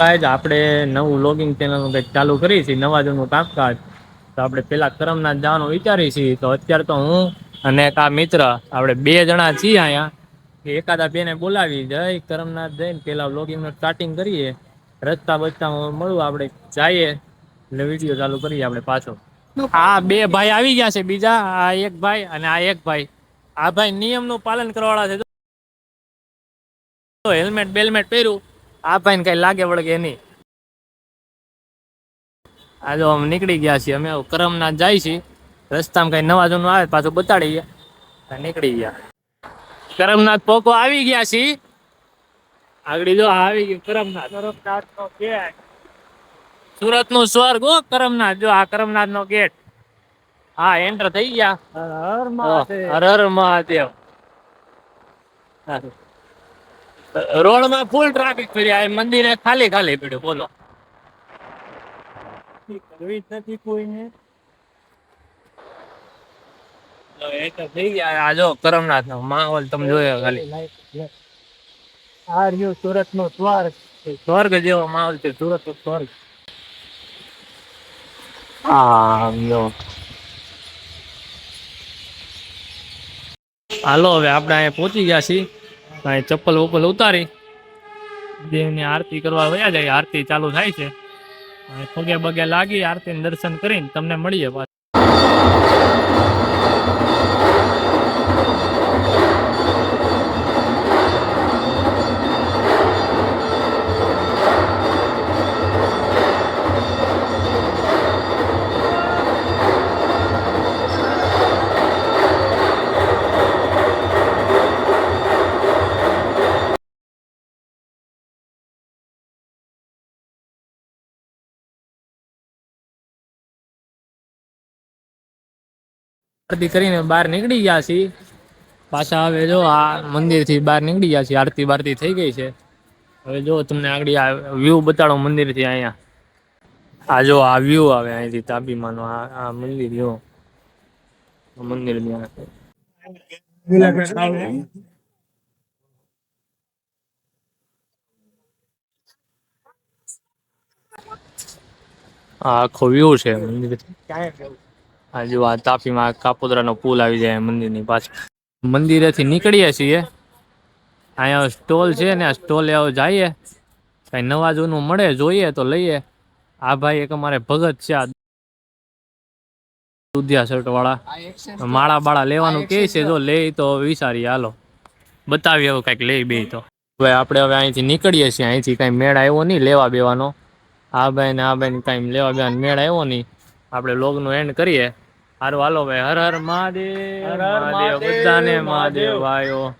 જ આપણે નવું લોગિંગ ચેનલ કંઈક ચાલુ કરી છીએ નવા જૂનું કામકાજ, તો આપણે પેલા કરમનાથ જવાનું વિચારી છીએ. તો અત્યારે તો હું અને એક આ મિત્ર, આપણે બે જણા છીએ અહીંયા. એકાદા બેને બોલાવી, જય કરમનાથ જઈને પેલા વ્લોગિંગનું સ્ટાર્ટિંગ કરીએ. રસ્તા બસ્તા મળવું આપણે જઈએ એટલે વીડિયો ચાલુ કરીએ આપણે પાછો. આ બે ભાઈ આવી ગયા છે બીજા, આ એક ભાઈ અને આ એક ભાઈ. આ ભાઈ નિયમનું પાલન કરવાવાળા છે. તો હેલ્મેટ બેલમેટ પહેર્યું. આ ભાઈને કઈ લાગે વળગે નહીં. આ જો અમે નીકળી ગયા છીએ અમે કરમનાથ જાય છીએ. રસ્તામાં કઈ નવા જૂનું આવે પાછું બતાડી ગયા. નીકળી ગયા. કરમનાથ પોકો આવી ગયા છીએ. આગળ જો આવી ગયું કરમનાથ. કરમનાથ નો ગેટ. સુરતનું સ્વર્ગ ઓ કરમનાથ. જો આ કરમનાથ નો ગેટ. હા એન્ટર થઈ ગયા. હર હર હર મહાદેવ. રોડમાં ફૂલ ટ્રાફિક ફર્યા મંદિરે ખાલી ખાલી પડ્યું. બોલો. કરવી જ નથી કોઈને. એ તો થઈ ગયા. આ જો કરમનાથ નો માહોલ તમે જોયો ખાલી. આ રહ્યું સુરત નો સ્વર્ગ. સ્વર્ગ જેવો માહોલ છે. સુરત નો સ્વર્ગ. હા હાલો હવે આપણે અહીંયા પહોંચી ગયા છીએ. અહીં ચપ્પલ વપ્પલ ઉતારી. દેવની આરતી કરવા વયા જાય, આરતી ચાલુ થાય છે. પગે બગે લાગી આરતી દર્શન કરીને તમને મળીએ પાછા. આરતી કરીને બહાર નીકળી ગયા છીએ. પાછા હવે જો આ મંદિરથી બહાર નીકળી ગયા છીએ. આરતી બારતી થઈ ગઈ છે. હવે જો તમને આગળ આ વ્યૂ બતાડો મંદિરથી અહીંયા. આ જો આ વ્યૂ આવે અહીંથી તાપીમાં નો આ આ મંદિર, જો. મંદિર ત્યાં. આખો વ્યૂ છે મંદિર આ જો આ તાપીમાં કાપોદરાનો પુલ આવી જાય મંદિરની પાછળ. મંદિરેથી નીકળીએ છીએ. અહીંયા સ્ટોલ છે ને આ સ્ટોલે આવો જઈએ. કાંઈ નવા જૂનું મળે, જોઈએ તો લઈએ. આ ભાઈ એક અમારે ભગત છે, આ દુધિયા શર્ટ વાળા માળા બાળા લેવાનું કે છે, જો લે તો વિચારીએ, હાલો. બતાવીએ હવે કંઈક લઈ બે તો. ભાઈ આપણે હવે અહીંથી નીકળીએ છીએ, અહીંથી કઈ મેળ આવ્યો નહીં લેવા બેવાનો. આ ભાઈ ને આ ભાઈ ને કાંઈ લેવા બેવાનો મેળ આવ્યો નહીં. આપણે લોગનું એન્ડ કરીએ. હારું હાલો ભાઈ. હર હર મહાદેવ. હર હર મહાદેવ બધાને મહાદેવ. આયો